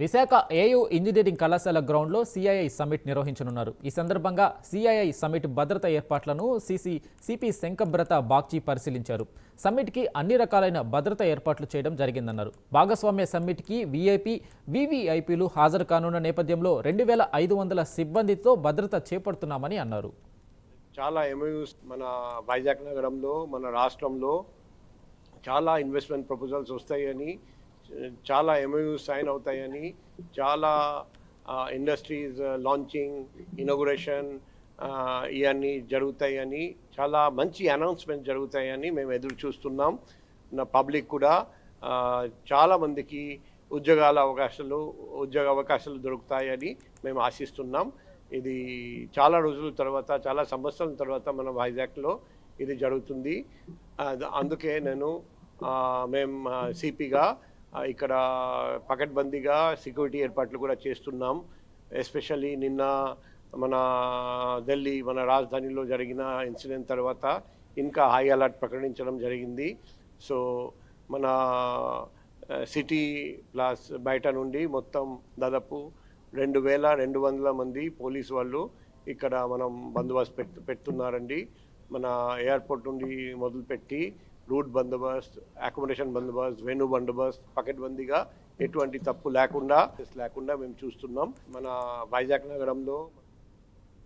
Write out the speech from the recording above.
Visakha AU engineering కళాశాల గ్రౌండ్లో CII summit నిర్వహించనున్నారు. ఈ సందర్భంగా సిఐఐ సమ్మిట్ భద్రత ఏర్పాట్లను సిసి సిపి శంకబ్రత బాగ్చి పరిశీలించారు. సమ్మిట్కి అన్ని రకాలైన భద్రత ఏర్పాట్లు చేయడం జరిగిందన్నారు. భాగస్వామ్య సమ్మిట్కి వీఐపీ వీవీఐపీలు హాజరు కానున్న నేపథ్యంలో రెండు వేల ఐదు వందల సిబ్బందితో భద్రత చేపడుతున్నామని అన్నారు. చాలా ఎంఓయూస్ మన వైజాగ్ నగరంలో మన రాష్ట్రంలో చాలా ఇన్వెస్ట్మెంట్ ప్రపోజల్స్ వస్తాయని చాలా ఎంఓయూస్ సైన్ అవుతాయని చాలా ఇండస్ట్రీస్ లాంచింగ్ ఇనాగురేషన్ ఇవన్నీ జరుగుతాయని చాలా మంచి అనౌన్స్మెంట్ జరుగుతాయని మేము ఎదురు చూస్తున్నాం. నా పబ్లిక్ కూడా చాలామందికి ఉద్యోగాల అవకాశాలు ఉద్యోగ అవకాశాలు దొరుకుతాయని మేము ఆశిస్తున్నాం. ఇది చాలా రోజుల తర్వాత చాలా సంవత్సరాల తర్వాత మన వైజాగ్లో ఇది జరుగుతుంది. అందుకే నేను మేము సిపిగా ఇక్కడ పకడ్బందీగా సెక్యూరిటీ ఏర్పాట్లు కూడా చేస్తున్నాం. ఎస్పెషల్లీ నిన్న మన ఢిల్లీ మన రాజధానిలో జరిగిన ఇన్సిడెంట్ తర్వాత ఇంకా హై అలర్ట్ ప్రకటించడం జరిగింది. సో మన సిటీ ప్లస్ బయట నుండి మొత్తం దాదాపు రెండు వేల రెండు వందల మంది పోలీస్ వాళ్ళు ఇక్కడ మనం బందోబస్తు పెట్టు పెడుతున్నారండి మన ఎయిర్పోర్ట్ నుండి మొదలుపెట్టి రూట్ బందోబస్తు అకామిడేషన్ బందోబస్తు వెన్యూ బందోబస్తు పకడ్బందీగా ఎటువంటి తప్పు లేకుండా లేకుండా మేము చూస్తున్నాం. మన వైజాగ్ నగరంలో